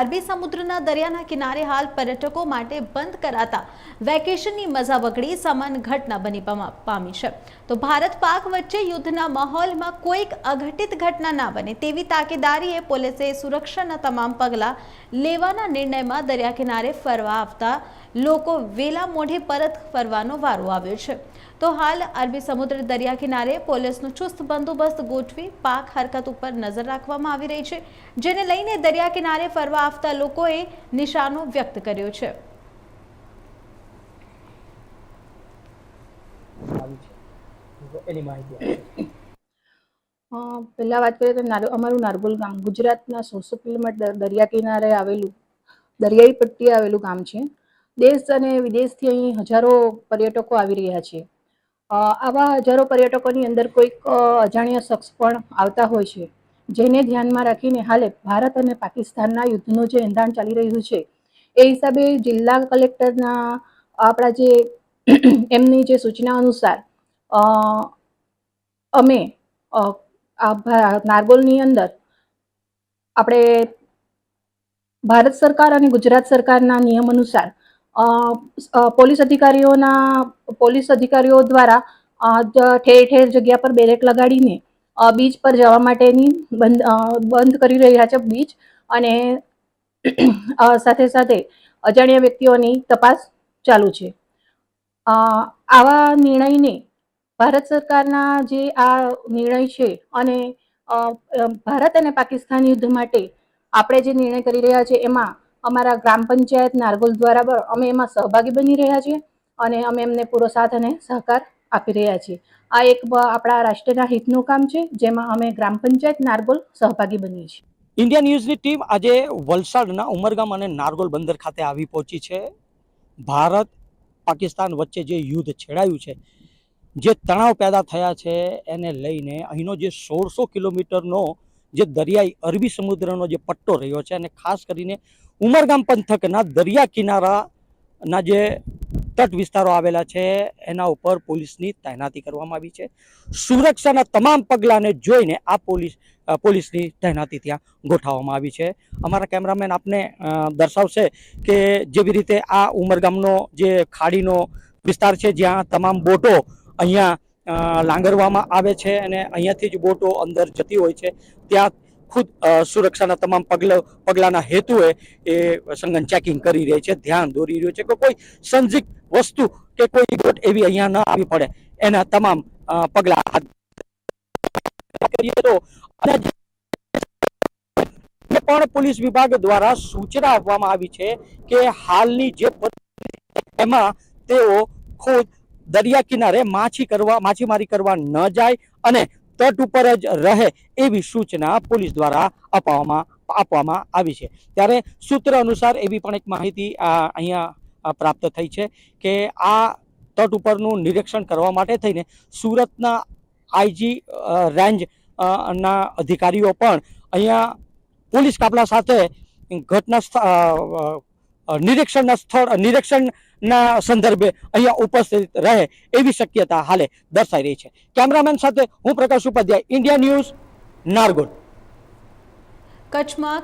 અરબી સમુદ્રના દરિયાના કિનારે હાલ પર્યટકો માટે બંધ કરાતા વેકેશનની મજા વગડી સમાન ઘટના બની પામી છે. તો ભારત પાક વચ્ચે યુદ્ધના માહોલમાં કોઈક અઘટિત ઘટના ના બને તેવી તાકેદારીએ પોલીસે સુરક્ષાના તમામ પગલાં લેવાના નિર્ણયમાં દરિયા કિનારે ફરવા આવતા લોકો વેલા મોઢે પરત ફરવાનો વારો આવ્યો છે. તો હાલ અરબી સમુદ્ર દરિયા કિનારે પોલીસનો ચુસ્ત બંદોબસ્ત ગોઠવી પાક હરકત ઉપર નજર રાખવામાં આવી રહી છે, જેને લઈને દરિયા કિનારે ફરવા આવતા લોકોએ નિશાનો વ્યક્ત કર્યો છે. આવી છે. તો એની માહિતી આપો. અ, પહેલા વાત કરીએ તો અમારું નારગોલ ગામ ગુજરાતના સોળસો કિલોમીટર દરિયા કિનારે આવેલું દરિયાઈ પટ્ટીએ આવેલું ગામ છે. દેશ અને વિદેશથી અહીં હજારો પર્યટકો આવી રહ્યા છે. આવા હજારો પર્યટકોની અંદર કોઈક અજાણ્યા શખ્સ પણ આવતા હોય છે. જેને ધ્યાનમાં રાખીને હાલે ભારત અને પાકિસ્તાનના યુદ્ધનું જે એંધાણ ચાલી રહ્યું છે, એ હિસાબે જિલ્લા કલેક્ટરના આપણા જે એમની જે સૂચના અનુસાર અમે નારગોલની અંદર આપણે ભારત સરકાર અને ગુજરાત સરકારના નિયમ અનુસાર પોલીસ અધિકારીઓના, પોલીસ અધિકારીઓ દ્વારા ઠેર ઠેર જગ્યા પર બેરેક લગાડીને બીચ પર જવા માટેની બંધ બંધ કરી રહ્યા છે બીચ અને સાથે સાથે અજાણ્યા વ્યક્તિઓની તપાસ ચાલુ છે. આવા નિર્ણયને ભારત સરકારના જે આ નિર્ણય છે અને ભારત અને પાકિસ્તાન યુદ્ધ માટે આપણે જે નિર્ણય કરી રહ્યા છે એમાં અમારા ગ્રામ પંચાયત નારગોલ દ્વારા અમે એમાં સહભાગી બની રહ્યા છીએ અને અમે એમને પૂરો સાથ અને સહકાર આપી રહ્યા છીએ. આ એક આપણા રાષ્ટ્રના હિતનું કામ છે, જેમાં અમે ગ્રામ પંચાયત નારગોલ સહભાગી બનીએ છીએ. ઇન્ડિયા ન્યૂઝની ટીમ આજે વલસાડના ઉમરગામ અને નારગોલ બંદર ખાતે આવી પહોંચી છે. ભારત પાકિસ્તાન વચ્ચે જે યુદ્ધ છેડાયું છે, જે તણાવ પેદા થયા છે, એને લઈને અહીંનો જે સોળસો કિલોમીટરનો જે દરિયાઈ અરબી સમુદ્રનો જે પટ્ટો રહ્યો છે, અને ખાસ કરીને ઉમરગામ પંથકના દરિયા કિનારાના જે તટ વિસ્તારો આવેલા છે, એના ઉપર પોલીસની તૈનાતી કરવામાં આવી છે. સુરક્ષાના તમામ પગલાંને જોઈને આ પોલીસ પોલીસની તૈનાતી ત્યાં ગોઠવવામાં આવી છે. અમારા કેમેરામેન આપને દર્શાવશે કે જેવી રીતે આ ઉમરગામનો જે ખાડીનો વિસ્તાર છે, જ્યાં તમામ બોટો અહીંયા લાંગરવામાં આવે છે અને અહીંયાથી જ બોટો અંદર જતી હોય છે, ત્યાં ખુદ સુરક્ષાના તમામ પગલા, પગલાંના હેતુએ એ સંગન ચેકિંગ કરી રહી છે, ધ્યાન દોરી રહ્યું છે કે કોઈ સંદિગ્ધ વસ્તુ કે કોઈ બોટ એવી અહીંયા ન આવી પડે. એના તમામ પગલા કરીએ તો પણ પોલીસ વિભાગ દ્વારા સૂચના આપવામાં આવી છે કે હાલની જે એમાં તેઓ ખુદ દરિયા કિનારે માછી કરવા, માછીમારી કરવા ન જાય અને તટ ઉપર જ રહે એવી સૂચના પોલીસ દ્વારા અપાવવામાં, આપવામાં આવી છે. ત્યારે સૂત્ર અનુસાર એવી પણ એક માહિતી અહીંયા પ્રાપ્ત થઈ છે કે આ તટ ઉપરનું નિરીક્ષણ કરવા માટે થઈને સુરતના આઈજી રેન્જ ના અધિકારીઓ પણ અહીંયા પોલીસ કાફલા સાથે ઘટના નિરીક્ષણના સ્થળ નિરીક્ષણના સંદર્ભે અહીંયા ઉપસ્થિત રહે એવી શક્યતા હાલે દર્શાઈ રહી છે. કેમેરામેન સાથે હું પ્રકાશ ઉપાધ્યાય, ઇન્ડિયા ન્યૂઝ, નારગોલ. કચ્છમાં